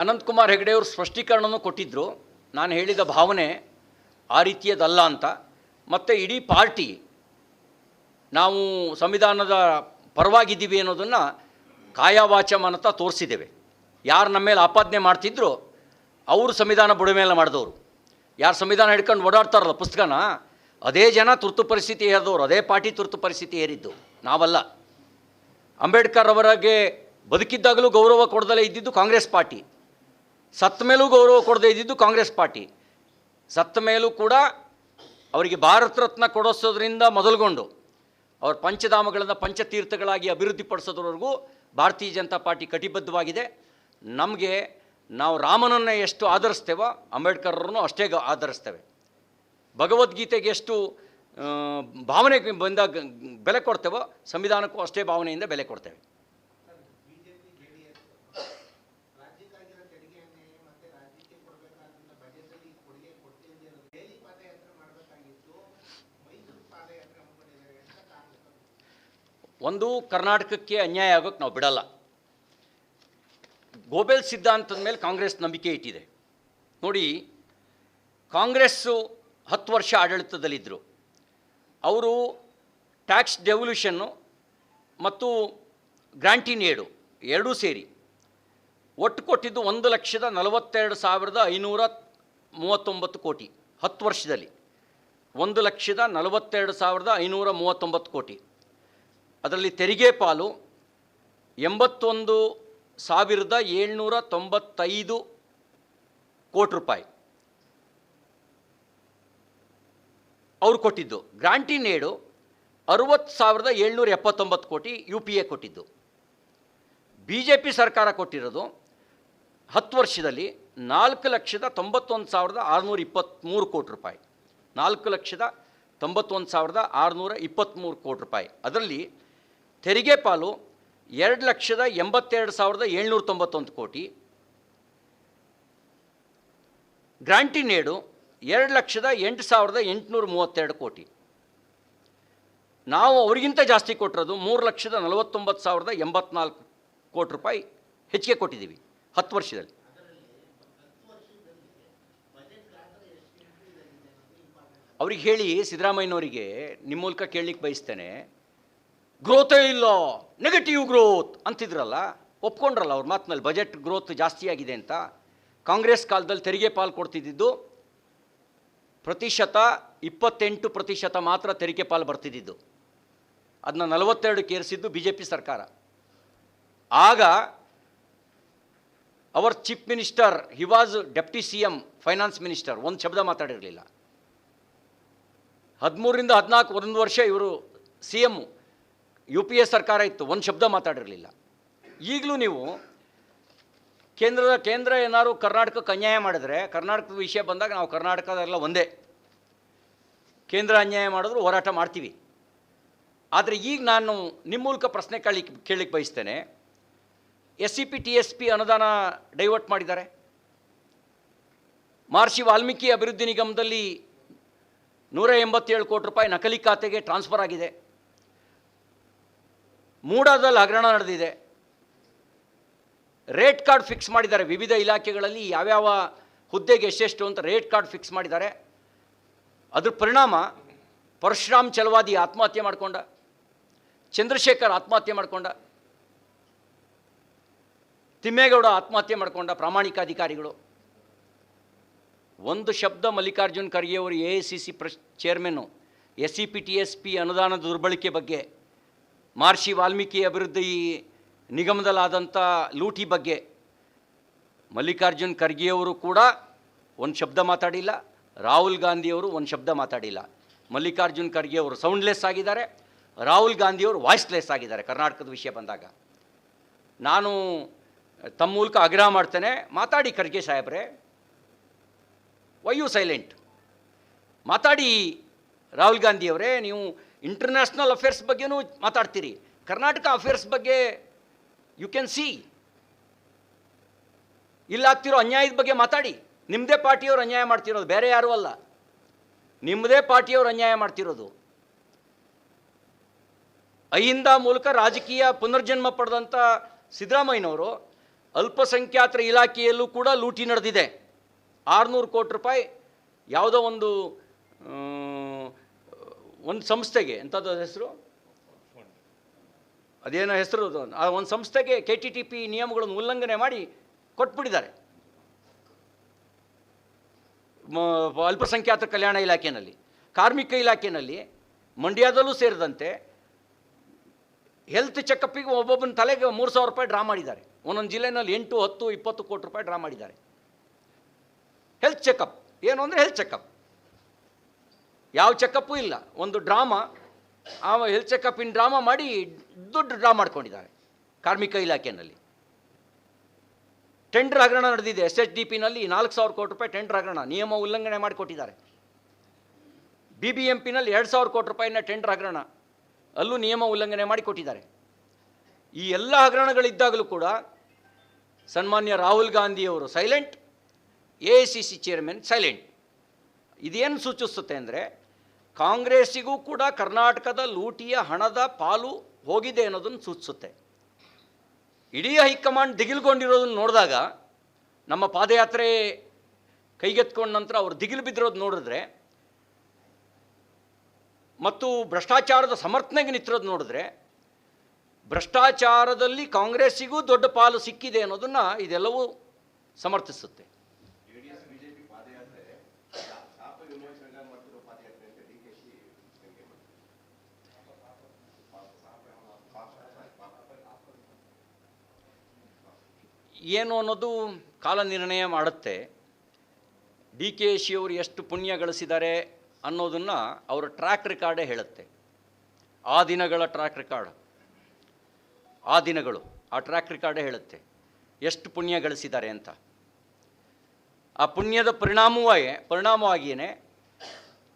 ಅನಂತಕುಮಾರ್ ಹೆಗಡೆಯವರು ಸ್ಪಷ್ಟೀಕರಣವನ್ನು ಕೊಟ್ಟಿದ್ದರು ನಾನು ಹೇಳಿದ ಭಾವನೆ ಆ ರೀತಿಯದಲ್ಲ ಅಂತ. ಮತ್ತು ಇಡೀ ಪಾರ್ಟಿ ನಾವು ಸಂವಿಧಾನದ ಪರವಾಗಿದ್ದೀವಿ ಅನ್ನೋದನ್ನು ಕಾಯವಾಚ ಮನತ ತೋರಿಸಿದ್ದೇವೆ. ಯಾರು ನಮ್ಮ ಮೇಲೆ ಆಪಾದನೆ ಮಾಡ್ತಿದ್ರು ಅವರು ಸಂವಿಧಾನ ಬುಡಮೇಲೆ ಮಾಡಿದವರು. ಯಾರು ಸಂವಿಧಾನ ಹಿಡ್ಕೊಂಡು ಓಡಾಡ್ತಾರಲ್ಲ ಪುಸ್ತಕನ, ಅದೇ ಜನ ತುರ್ತು ಪರಿಸ್ಥಿತಿ ಏರಿದವರು ಅದೇ ಪಾರ್ಟಿ ತುರ್ತು ಪರಿಸ್ಥಿತಿ ಏರಿದ್ದು ನಾವಲ್ಲ. ಅಂಬೇಡ್ಕರ್ ಅವರಿಗೆ ಬದುಕಿದ್ದಾಗಲೂ ಗೌರವ ಕೊಡದಲ್ಲೇ ಇದ್ದಿದ್ದು ಕಾಂಗ್ರೆಸ್ ಪಾರ್ಟಿ. ಸತ್ತ ಮೇಲೂ ಗೌರವ ಕೊಡದೇ ಇದ್ದಿದ್ದು ಕಾಂಗ್ರೆಸ್ ಪಾರ್ಟಿ. ಸತ್ತ ಮೇಲೂ ಕೂಡ ಅವರಿಗೆ ಭಾರತ ರತ್ನ ಕೊಡಿಸೋದ್ರಿಂದ ಮೊದಲುಗೊಂಡು ಅವರ ಪಂಚಧಾಮಗಳನ್ನು ಪಂಚತೀರ್ಥಗಳಾಗಿ ಅಭಿವೃದ್ಧಿಪಡಿಸೋದ್ರವರೆಗೂ ಭಾರತೀಯ ಜನತಾ ಪಾರ್ಟಿ ಕಟಿಬದ್ಧವಾಗಿದೆ. ನಮಗೆ ನಾವು ರಾಮನನ್ನು ಎಷ್ಟು ಆಧರಿಸ್ತೇವೋ ಅಂಬೇಡ್ಕರ್ರನ್ನು ಅಷ್ಟೇ ಆಧರಿಸ್ತೇವೆ. ಭಗವದ್ಗೀತೆಗೆ ಎಷ್ಟು ಭಾವನೆ ಬಂದಾಗ ಬೆಲೆ ಕೊಡ್ತೇವೋ ಸಂವಿಧಾನಕ್ಕೂ ಅಷ್ಟೇ ಭಾವನೆಯಿಂದ ಬೆಲೆ ಕೊಡ್ತೇವೆ ರಾಜ್ಯಕ್ಕಾಗಿರೋ ತೆರಿಗೆಯನ್ನೇ ಮತ್ತೆ ರಾಜ್ಯಕ್ಕೆ ಕೊಡಬೇಕಾದಂಥ ಬಜೆಟಲ್ಲಿ ಕೊಡುಗೆ ಕೊಡ್ತಿಲ್ಲದೆ ಇರೋದು ದೆಹಲಿ ಪಾದಯಾತ್ರೆ ಮಾಡಬೇಕಾಗಿತ್ತು ಮೈಸೂರು ಪಾದಯಾತ್ರೆ ಮಾಡ್ಕೊಂಡಿದ್ದಾರೆ ಅಂತ ಕಾರಣಕ್ಕೆ ಒಂದು ಕರ್ನಾಟಕಕ್ಕೆ ಅನ್ಯಾಯ ಆಗೋಕ್ಕೆ ನಾವು ಬಿಡಲ್ಲ. ಗೋಬೆಲ್ ಸಿದ್ಧಾಂತದ ಮೇಲೆ ಕಾಂಗ್ರೆಸ್ ನಂಬಿಕೆ ಇಟ್ಟಿದೆ. ನೋಡಿ, ಕಾಂಗ್ರೆಸ್ಸು ಹತ್ತು ವರ್ಷ ಆಡಳಿತದಲ್ಲಿದ್ದರು ಅವರು ಟ್ಯಾಕ್ಸ್ ಡೆವಲ್ಯೂಷನ್ನು ಮತ್ತು ಗ್ರಾಂಟಿನ್ ಏಡು ಎರಡೂ ಸೇರಿ ಒಟ್ಟು ಕೊಟ್ಟಿದ್ದು ಒಂದು ಲಕ್ಷದ ನಲವತ್ತೆರಡು ಸಾವಿರದ ಐನೂರ ಮೂವತ್ತೊಂಬತ್ತು ಕೋಟಿ ಹತ್ತು ವರ್ಷದಲ್ಲಿ. ಒಂದು ಲಕ್ಷದ ನಲವತ್ತೆರಡು ಸಾವಿರದ ಐನೂರ ಮೂವತ್ತೊಂಬತ್ತು ಕೋಟಿ. ಅದರಲ್ಲಿ ತೆರಿಗೆ ಪಾಲು ಎಂಬತ್ತೊಂದು ಸಾವಿರದ ಏಳ್ನೂರ ತೊಂಬತ್ತೈದು ಕೋಟಿ ರೂಪಾಯಿ. ಅವ್ರು ಕೊಟ್ಟಿದ್ದು. ಗ್ರಾಂಟಿ ನೇಡು ಅರುವತ್ತು ಸಾವಿರದ ಏಳ್ನೂರ ಎಪ್ಪತ್ತೊಂಬತ್ತು ಕೋಟಿ ಯು ಪಿ ಎ ಕೊಟ್ಟಿದ್ದು. ಬಿ ಜೆ ಪಿ ಸರ್ಕಾರ ಕೊಟ್ಟಿರೋದು ಹತ್ತು ವರ್ಷದಲ್ಲಿ ನಾಲ್ಕು ಲಕ್ಷದ ತೊಂಬತ್ತೊಂದು ಸಾವಿರದ ಆರುನೂರ ಇಪ್ಪತ್ತ್ಮೂರು ಕೋಟಿ ರೂಪಾಯಿ. ನಾಲ್ಕು ಲಕ್ಷದ ತೊಂಬತ್ತೊಂದು ಸಾವಿರದ ಆರುನೂರ ಇಪ್ಪತ್ತ್ಮೂರು ಕೋಟಿ ರೂಪಾಯಿ. ಅದರಲ್ಲಿ ತೆರಿಗೆ ಪಾಲು ಎರಡು ಲಕ್ಷದ ಎಂಬತ್ತೆರಡು ಸಾವಿರದ ಏಳ್ನೂರ ತೊಂಬತ್ತೊಂದು ಕೋಟಿ. ಗ್ರಾಂಟಿ ನೇಡು ಎರಡು ಲಕ್ಷದ ಎಂಟು ಸಾವಿರದ ಎಂಟುನೂರ ಮೂವತ್ತೆರಡು ಕೋಟಿ. ನಾವು ಅವರಿಗಿಂತ ಜಾಸ್ತಿ ಕೊಟ್ಟಿರೋದು ಮೂರು ಲಕ್ಷದ ನಲವತ್ತೊಂಬತ್ತು ಸಾವಿರದ ಎಂಬತ್ನಾಲ್ಕು ಕೋಟಿ ರೂಪಾಯಿ ಹೆಚ್ಚಿಗೆ ಕೊಟ್ಟಿದ್ದೀವಿ ಹತ್ತು ವರ್ಷದಲ್ಲಿ. ಅವ್ರಿಗೆ ಹೇಳಿ ಸಿದ್ದರಾಮಯ್ಯನವರಿಗೆ, ನಿಮ್ಮ ಮೂಲಕ ಕೇಳಲಿಕ್ಕೆ ಬಯಸ್ತೇನೆ ಗ್ರೋತೇ ಇಲ್ಲ? ನೆಗೆಟಿವ್ ಗ್ರೋತ್ ಅಂತಿದ್ರಲ್ಲ, ಒಪ್ಕೊಂಡ್ರಲ್ಲ ಅವ್ರ ಮಾತಿನಲ್ಲಿ ಬಜೆಟ್ ಗ್ರೋತ್ ಜಾಸ್ತಿ ಆಗಿದೆ ಅಂತ? ಕಾಂಗ್ರೆಸ್ ಕಾಲದಲ್ಲಿ ತೆರಿಗೆ ಪಾಲು ಕೊಡ್ತಿದ್ದಿದ್ದು ಪ್ರತಿಶತ ಇಪ್ಪತ್ತೆಂಟು ಪ್ರತಿಶತ ಮಾತ್ರ ತೆರಿಗೆ ಪಾಲು ಬರ್ತಿದ್ದಿದ್ದು. ಅದನ್ನ ನಲವತ್ತೆರಡು ಕೇರಿಸಿದ್ದು ಬಿ ಜೆ ಪಿ ಸರ್ಕಾರ. ಆಗ our chief minister he was deputy C M finance minister ಒಂದು ಶಬ್ದ ಮಾತಾಡಿರಲಿಲ್ಲ. ಹದಿಮೂರರಿಂದ ಹದಿನಾಲ್ಕು, ಒಂದು ವರ್ಷ ಇವರು C M U P A ಸರ್ಕಾರ ಇತ್ತು, ಒಂದು ಶಬ್ದ ಮಾತಾಡಿರಲಿಲ್ಲ. ಈಗಲೂ ನೀವು ಕೇಂದ್ರದ, ಕೇಂದ್ರ ಏನಾದ್ರು ಕರ್ನಾಟಕಕ್ಕೆ ಅನ್ಯಾಯ ಮಾಡಿದ್ರೆ, ಕರ್ನಾಟಕದ ವಿಷಯ ಬಂದಾಗ ನಾವು ಕರ್ನಾಟಕದೆಲ್ಲ ಒಂದೇ. ಕೇಂದ್ರ ಅನ್ಯಾಯ ಮಾಡಿದ್ರು ಹೋರಾಟ ಮಾಡ್ತೀವಿ. ಆದರೆ ಈಗ ನಾನು ನಿಮ್ಮ ಮೂಲಕ ಪ್ರಶ್ನೆ ಕೇಳಲಿಕ್ಕೆ ಕೇಳಲಿಕ್ಕೆ ಬಯಸ್ತೇನೆ. S C P, T S P ಅನುದಾನ ಡೈವರ್ಟ್ ಮಾಡಿದ್ದಾರೆ. ಮಹರ್ಷಿ ವಾಲ್ಮೀಕಿ ಅಭಿವೃದ್ಧಿ ನಿಗಮದಲ್ಲಿ ನೂರ ಎಂಬತ್ತೇಳು ಕೋಟಿ ರೂಪಾಯಿ ನಕಲಿ ಖಾತೆಗೆ ಟ್ರಾನ್ಸ್ಫರ್ ಆಗಿದೆ. ಮೂಡಾದಲ್ಲಿ ಹಗರಣ ನಡೆದಿದೆ. ರೇಟ್ ಕಾರ್ಡ್ ಫಿಕ್ಸ್ ಮಾಡಿದ್ದಾರೆ. ವಿವಿಧ ಇಲಾಖೆಗಳಲ್ಲಿ ಯಾವ್ಯಾವ ಹುದ್ದೆಗೆ ಎಷ್ಟೆಷ್ಟು ಅಂತ ರೇಟ್ ಕಾರ್ಡ್ ಫಿಕ್ಸ್ ಮಾಡಿದ್ದಾರೆ. ಅದ್ರ ಪರಿಣಾಮ ಪರಶುರಾಮ್ ಚಲವಾದಿ ಆತ್ಮಹತ್ಯೆ ಮಾಡಿಕೊಂಡ, ಚಂದ್ರಶೇಖರ್ ಆತ್ಮಹತ್ಯೆ ಮಾಡಿಕೊಂಡ, ತಿಮ್ಮೇಗೌಡ ಆತ್ಮಹತ್ಯೆ ಮಾಡಿಕೊಂಡ ಪ್ರಾಮಾಣಿಕ ಅಧಿಕಾರಿಗಳು. ಒಂದು ಶಬ್ದ ಮಲ್ಲಿಕಾರ್ಜುನ್ ಖರ್ಗೆ ಅವರು A I C C press chairman, S C P T S P ಅನುದಾನ ದುರ್ಬಳಕೆ ಬಗ್ಗೆ ಮಹರ್ಷಿ ವಾಲ್ಮೀಕಿ ಅಭಿವೃದ್ಧಿ ನಿಗಮದಲ್ಲಾದಂಥ ಲೂಟಿ ಬಗ್ಗೆ ಮಲ್ಲಿಕಾರ್ಜುನ್ ಖರ್ಗೆಯವರು ಕೂಡ ಒಂದು ಶಬ್ದ ಮಾತಾಡಿಲ್ಲ, ರಾಹುಲ್ ಗಾಂಧಿಯವರು ಒಂದು ಶಬ್ದ ಮಾತಾಡಿಲ್ಲ. ಮಲ್ಲಿಕಾರ್ಜುನ್ ಖರ್ಗೆ ಅವರು ಸೌಂಡ್ಲೆಸ್ ಆಗಿದ್ದಾರೆ, ರಾಹುಲ್ ಗಾಂಧಿಯವರು ವಾಯ್ಸ್ಲೆಸ್ ಆಗಿದ್ದಾರೆ ಕರ್ನಾಟಕದ ವಿಷಯ ಬಂದಾಗ. ನಾನು ತಮ್ಮ ಮೂಲಕ ಆಗ್ರಹ ಮಾಡ್ತೇನೆ, ಮಾತಾಡಿ ಖರ್ಗೆ ಸಾಹೇಬ್ರೆ. ವೈ ಯು ಸೈಲೆಂಟ್ ಮಾತಾಡಿ ರಾಹುಲ್ ಗಾಂಧಿಯವರೇ, ನೀವು ಇಂಟರ್ನ್ಯಾಷನಲ್ ಅಫೇರ್ಸ್ ಬಗ್ಗೆನೂ ಮಾತಾಡ್ತೀರಿ. ಕರ್ನಾಟಕ ಅಫೇರ್ಸ್ ಬಗ್ಗೆ ಯು ಕ್ಯಾನ್ ಸಿ ಇಲ್ಲಾಗ್ತಿರೋ ಅನ್ಯಾಯದ ಬಗ್ಗೆ ಮಾತಾಡಿ. ನಿಮ್ಮದೇ ಪಾರ್ಟಿಯವರು ಅನ್ಯಾಯ ಮಾಡ್ತಿರೋದು, ಬೇರೆ ಯಾರೂ ಅಲ್ಲ. ನಿಮ್ಮದೇ ಪಾರ್ಟಿಯವರು ಅನ್ಯಾಯ ಮಾಡ್ತಿರೋದು. ಅಹಿಂದ ಮೂಲಕ ರಾಜಕೀಯ ಪುನರ್ಜನ್ಮ ಪಡೆದಂಥ ಸಿದ್ದರಾಮಯ್ಯನವರು ಅಲ್ಪಸಂಖ್ಯಾತರ ಇಲಾಖೆಯಲ್ಲೂ ಕೂಡ ಲೂಟಿ ನಡೆದಿದೆ. ಆರುನೂರು ಕೋಟಿ ರೂಪಾಯಿ ಯಾವುದೋ ಒಂದು ಒಂದು ಸಂಸ್ಥೆಗೆ, ಎಂಥದ್ದು ಹೆಸರು? ಅದೇನೋ ಹೆಸರು. ಆ ಒಂದು ಸಂಸ್ಥೆಗೆ ಕೆ ಟಿ ಟಿ ಪಿ ನಿಯಮಗಳನ್ನು ಉಲ್ಲಂಘನೆ ಮಾಡಿ ಕೊಟ್ಬಿಟ್ಟಿದ್ದಾರೆ. ಅಲ್ಪಸಂಖ್ಯಾತ ಕಲ್ಯಾಣ ಇಲಾಖೆಯಲ್ಲಿ. ಕಾರ್ಮಿಕ ಇಲಾಖೆಯಲ್ಲಿ, ಮಂಡ್ಯದಲ್ಲೂ ಸೇರಿದಂತೆ ಹೆಲ್ತ್ ಚೆಕಪ್ಪಿಗೆ ಒಬ್ಬೊಬ್ಬನ ತಲೆಗೆ ಮೂರು ಸಾವಿರ ರೂಪಾಯಿ ಡ್ರಾ ಮಾಡಿದ್ದಾರೆ. ಒಂದೊಂದು ಜಿಲ್ಲೆನಲ್ಲಿ ಎಂಟು, ಹತ್ತು, ಇಪ್ಪತ್ತು ಕೋಟಿ ರೂಪಾಯಿ ಡ್ರಾ ಮಾಡಿದ್ದಾರೆ. ಹೆಲ್ತ್ ಚೆಕಪ್ ಏನು ಅಂದರೆ ಹೆಲ್ತ್ ಚೆಕಪ್ ಯಾವ ಚೆಕಪ್ಪು ಇಲ್ಲ. ಒಂದು ಡ್ರಾಮಾ ಆ ಹೆಲ್ತ್ ಇನ್ ಡ್ರಾಮಾ ಮಾಡಿ ದುಡ್ಡು ಡ್ರಾ ಮಾಡ್ಕೊಂಡಿದ್ದಾರೆ ಕಾರ್ಮಿಕ ಇಲಾಖೆಯಲ್ಲಿ. ಟೆಂಡರ್ ಹಗರಣ ನಡೆದಿದೆ. ಎಸ್ ಎಚ್ ಡಿ ಪಿನಲ್ಲಿ ನಾಲ್ಕು ಸಾವಿರ ಕೋಟಿ ರೂಪಾಯಿ ಟೆಂಡರ್ ಹಗರಣ, ನಿಯಮ ಉಲ್ಲಂಘನೆ ಮಾಡಿಕೊಟ್ಟಿದ್ದಾರೆ. ಬಿ ಬಿ ಎಂ ಪಿನಲ್ಲಿ ಎರಡು ಸಾವಿರ ಕೋಟಿ ರೂಪಾಯಿನ ಟೆಂಡರ್ ಹಗರಣ, ಅಲ್ಲೂ ನಿಯಮ ಉಲ್ಲಂಘನೆ ಮಾಡಿಕೊಟ್ಟಿದ್ದಾರೆ. ಈ ಎಲ್ಲ ಹಗರಣಗಳಿದ್ದಾಗಲೂ ಕೂಡ ಸನ್ಮಾನ್ಯ ರಾಹುಲ್ ಗಾಂಧಿಯವರು silent A I C C chairman silent ಇದೇನು ಸೂಚಿಸುತ್ತೆ ಅಂದರೆ ಕಾಂಗ್ರೆಸ್ಸಿಗೂ ಕೂಡ ಕರ್ನಾಟಕದ ಲೂಟಿಯ ಹಣದ ಪಾಲು ಹೋಗಿದೆ ಅನ್ನೋದನ್ನು ಸೂಚಿಸುತ್ತೆ. ಇಡೀ ಹೈಕಮಾಂಡ್ ದಿಗಿಲ್ಗೊಂಡಿರೋದನ್ನು ನೋಡಿದಾಗ ನಮ್ಮ ಪಾದಯಾತ್ರೆ ಕೈಗೆತ್ಕೊಂಡ ನಂತರ ಅವ್ರು ದಿಗಿಲು ಬಿದ್ದಿರೋದು ನೋಡಿದ್ರೆ ಮತ್ತು ಭ್ರಷ್ಟಾಚಾರದ ಸಮರ್ಥನೆಗೆ ನಿಂತಿರೋದು ನೋಡಿದ್ರೆ ಭ್ರಷ್ಟಾಚಾರದಲ್ಲಿ ಕಾಂಗ್ರೆಸ್ಸಿಗೂ ದೊಡ್ಡ ಪಾಲು ಸಿಕ್ಕಿದೆ ಅನ್ನೋದನ್ನು ಇದೆಲ್ಲವೂ ಸಮರ್ಥಿಸುತ್ತೆ. ಏನು ಅನ್ನೋದು ಕಾಲ ನಿರ್ಣಯ ಮಾಡುತ್ತೆ. ಡಿ ಕೆ ಶಿಯವರು ಎಷ್ಟು ಪುಣ್ಯ ಗಳಿಸಿದ್ದಾರೆ ಅನ್ನೋದನ್ನು ಅವರ ಟ್ರ್ಯಾಕ್ ರೆಕಾರ್ಡೇ ಹೇಳುತ್ತೆ. ಆ ದಿನಗಳ ಟ್ರ್ಯಾಕ್ ರೆಕಾರ್ಡ್ ಆ ದಿನಗಳು ಆ ಟ್ರ್ಯಾಕ್ ರೆಕಾರ್ಡೇ ಹೇಳುತ್ತೆ. ಎಷ್ಟು ಪುಣ್ಯ ಗಳಿಸಿದ್ದಾರೆ ಅಂತ. ಆ ಪುಣ್ಯದ ಪರಿಣಾಮವಾಗಿ ಪರಿಣಾಮವಾಗಿಯೇ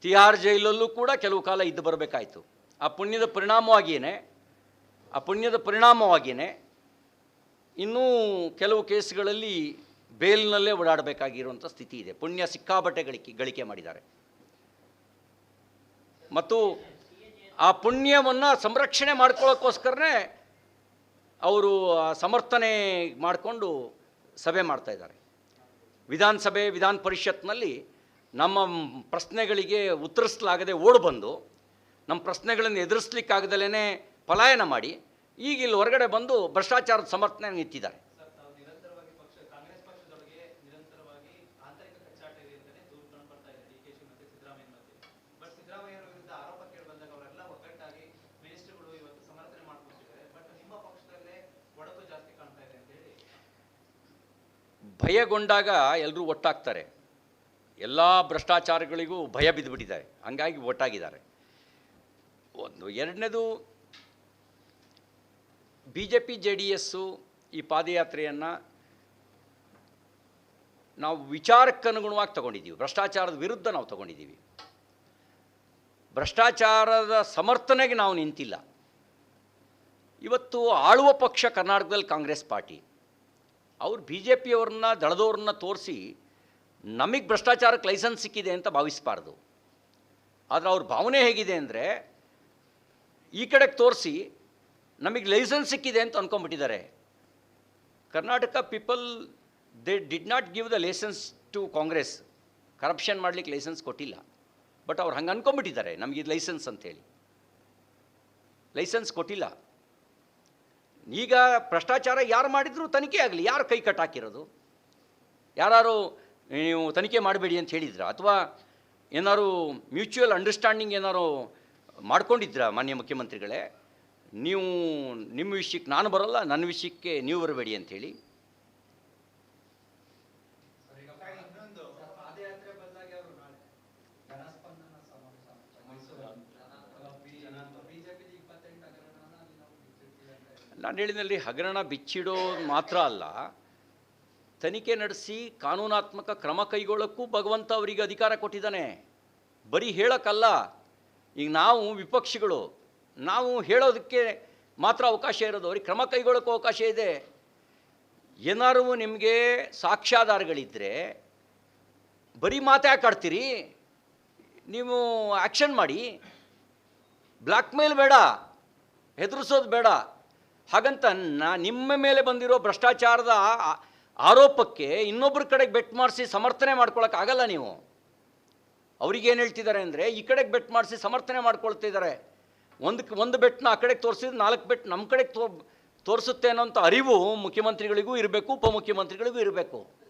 ತಿಹಾರ್ ಜೈಲಲ್ಲೂ ಕೂಡ ಕೆಲವು ಕಾಲ ಇದ್ದು ಬರಬೇಕಾಯಿತು. ಆ ಪುಣ್ಯದ ಪರಿಣಾಮವಾಗಿಯೇ ಆ ಪುಣ್ಯದ ಪರಿಣಾಮವಾಗಿಯೇ ಇನ್ನೂ ಕೆಲವು ಕೇಸ್ಗಳಲ್ಲಿ ಬೇಲ್ನಲ್ಲೇ ಓಡಾಡಬೇಕಾಗಿರುವಂಥ ಸ್ಥಿತಿ ಇದೆ. ಪುಣ್ಯ ಸಿಕ್ಕಾಬಟ್ಟೆ ಗಳಿಕೆ ಗಳಿಕೆ ಮಾಡಿದ್ದಾರೆ. ಮತ್ತು ಆ ಪುಣ್ಯವನ್ನು ಸಂರಕ್ಷಣೆ ಮಾಡ್ಕೊಳ್ಳೋಕ್ಕೋಸ್ಕರನೇ ಅವರು ಸಮರ್ಥನೆ ಮಾಡಿಕೊಂಡು ಸಭೆ ಮಾಡ್ತಾ ಇದ್ದಾರೆ. ವಿಧಾನಸಭೆ, ವಿಧಾನ ಪರಿಷತ್ನಲ್ಲಿ ನಮ್ಮ ಪ್ರಶ್ನೆಗಳಿಗೆ ಉತ್ತರಿಸಲಾಗದೆ ಓಡ್ ಬಂದು, ನಮ್ಮ ಪ್ರಶ್ನೆಗಳನ್ನು ಎದುರಿಸ್ಲಿಕ್ಕಾಗದಲೇ ಪಲಾಯನ ಮಾಡಿ ಈಗ ಇಲ್ಲಿ ಹೊರಗಡೆ ಬಂದು ಭ್ರಷ್ಟಾಚಾರದ ಸಮರ್ಥನೆ ನಿಂತಿದ್ದಾರೆ ಭಯಗೊಂಡಾಗ ಎಲ್ಲರೂ ಒಟ್ಟಾಗ್ತಾರೆ. ಎಲ್ಲ ಭ್ರಷ್ಟಾಚಾರಗಳಿಗೂ ಭಯ ಬಿದ್ದುಬಿಟ್ಟಿದ್ದಾರೆ ಹಂಗಾಗಿ ಒಟ್ಟಾಗಿದ್ದಾರೆ. ಒಂದು ಎರಡನೇದು B J P J D S ಈ ಪಾದಯಾತ್ರೆಯನ್ನು ನಾವು ವಿಚಾರಕ್ಕನುಗುಣವಾಗಿ ತಗೊಂಡಿದ್ದೀವಿ. ಭ್ರಷ್ಟಾಚಾರದ ವಿರುದ್ಧ ನಾವು ತಗೊಂಡಿದ್ದೀವಿ. ಭ್ರಷ್ಟಾಚಾರದ ಸಮರ್ಥನೆಗೆ ನಾವು ನಿಂತಿಲ್ಲ. ಇವತ್ತು ಆಳುವ ಪಕ್ಷ ಕರ್ನಾಟಕದಲ್ಲಿ ಕಾಂಗ್ರೆಸ್ ಪಾರ್ಟಿ. ಅವ್ರು ಬಿ ಜೆ ಪಿಯವ್ರನ್ನ ದಳದವ್ರನ್ನ ತೋರಿಸಿ ನಮಗೆ ಭ್ರಷ್ಟಾಚಾರಕ್ಕೆ ಲೈಸೆನ್ಸ್ ಸಿಕ್ಕಿದೆ ಅಂತ ಭಾವಿಸಬಾರ್ದು. ಆದರೆ ಅವ್ರ ಭಾವನೆ ಹೇಗಿದೆ ಅಂದರೆ ಈ ಕಡೆಗೆ ತೋರಿಸಿ ನಮಗೆ ಲೈಸೆನ್ಸ್ ಸಿಕ್ಕಿದೆ ಅಂತ ಅಂದ್ಕೊಂಡ್ಬಿಟ್ಟಿದ್ದಾರೆ Karnataka people they did not give the licence to Congress corruption ಮಾಡಲಿಕ್ಕೆ ಲೈಸೆನ್ಸ್ ಕೊಟ್ಟಿಲ್ಲ. ಬಟ್ ಅವ್ರು ಹಂಗೆ ಅಂದ್ಕೊಂಬಿಟ್ಟಿದ್ದಾರೆ ನಮಗೆ ಇದು ಲೈಸೆನ್ಸ್ ಅಂತೇಳಿ ಲೈಸೆನ್ಸ್ ಕೊಟ್ಟಿಲ್ಲ. ಈಗ ಭ್ರಷ್ಟಾಚಾರ ಯಾರು ಮಾಡಿದ್ರು ತನಿಖೆ ಆಗಲಿ, ಯಾರು ಕೈ ಕಟ್ಟಾಕಿರೋದು ಯಾರು ನೀವು ತನಿಖೆ ಮಾಡಬೇಡಿ ಅಂತ ಹೇಳಿದ್ರ? ಅಥವಾ ಏನಾರು ಮ್ಯೂಚುವಲ್ ಅಂಡರ್ಸ್ಟ್ಯಾಂಡಿಂಗ್ ಏನಾರು ಮಾಡ್ಕೊಂಡಿದ್ರ ಮಾನ್ಯ ಮುಖ್ಯಮಂತ್ರಿಗಳೇ? ನೀವು ನಿಮ್ಮ ವಿಷಯಕ್ಕೆ ನಾನು ಬರಲ್ಲ ನನ್ನ ವಿಷಯಕ್ಕೆ ನೀವು ಬರಬೇಡಿ ಅಂಥೇಳಿ. ನಾನು ಹೇಳಿದಲ್ಲಿ ಹಗರಣ ಬಿಚ್ಚಿಡೋದು ಮಾತ್ರ ಅಲ್ಲ ತನಿಖೆ ನಡೆಸಿ ಕಾನೂನಾತ್ಮಕ ಕ್ರಮ ಕೈಗೊಳ್ಳೋಕ್ಕೂ ಭಗವಂತ ಅವರಿಗೆ ಅಧಿಕಾರ ಕೊಟ್ಟಿದ್ದಾನೆ. ಬರೀ ಹೇಳೋಕ್ಕಲ್ಲ. ಈಗ ನಾವು ವಿಪಕ್ಷಿಗಳು ನಾವು ಹೇಳೋದಕ್ಕೆ ಮಾತ್ರ ಅವಕಾಶ ಇರೋದು. ಅವ್ರಿಗೆ ಕ್ರಮ ಕೈಗೊಳ್ಳೋಕ್ಕೂ ಅವಕಾಶ ಇದೆ. ಏನಾರು ನಿಮಗೆ ಸಾಕ್ಷ್ಯಾಧಾರಗಳಿದ್ದರೆ ಬರೀ ಮಾತು ಯಾಕೆ ಆಡ್ತೀರಿ ನೀವು ಆ್ಯಕ್ಷನ್ ಮಾಡಿ. ಬ್ಲ್ಯಾಕ್ ಮೇಲ್ ಬೇಡ, ಹೆದರಿಸೋದು ಬೇಡ. ಹಾಗಂತ ನಾ, ನಿಮ್ಮ ಮೇಲೆ ಬಂದಿರೋ ಭ್ರಷ್ಟಾಚಾರದ ಆರೋಪಕ್ಕೆ ಇನ್ನೊಬ್ಬರ ಕಡೆಗೆ ಬೆಟ್ ಮಾಡಿಸಿ ಸಮರ್ಥನೆ ಮಾಡ್ಕೊಳಕ್ಕಾಗಲ್ಲ ನೀವು. ಅವ್ರಿಗೇನು ಹೇಳ್ತಿದ್ದಾರೆ ಅಂದರೆ, ಈ ಕಡೆಗೆ ಬೆಟ್ ಮಾಡಿಸಿ ಸಮರ್ಥನೆ ಮಾಡ್ಕೊಳ್ತಿದ್ದಾರೆ. ಒಂದು ಒಂದು ಬೆಟ್ನ ಆ ಕಡೆಗೆ ತೋರಿಸಿದ್ರೆ ನಾಲ್ಕು ಬೆಟ್ ನಮ್ಮ ಕಡೆಗೆ ತೋ ತೋರಿಸುತ್ತೆ ಅನ್ನೋಂಥ ಅರಿವು ಮುಖ್ಯಮಂತ್ರಿಗಳಿಗೂ ಇರಬೇಕು, ಉಪಮುಖ್ಯಮಂತ್ರಿಗಳಿಗೂ ಇರಬೇಕು.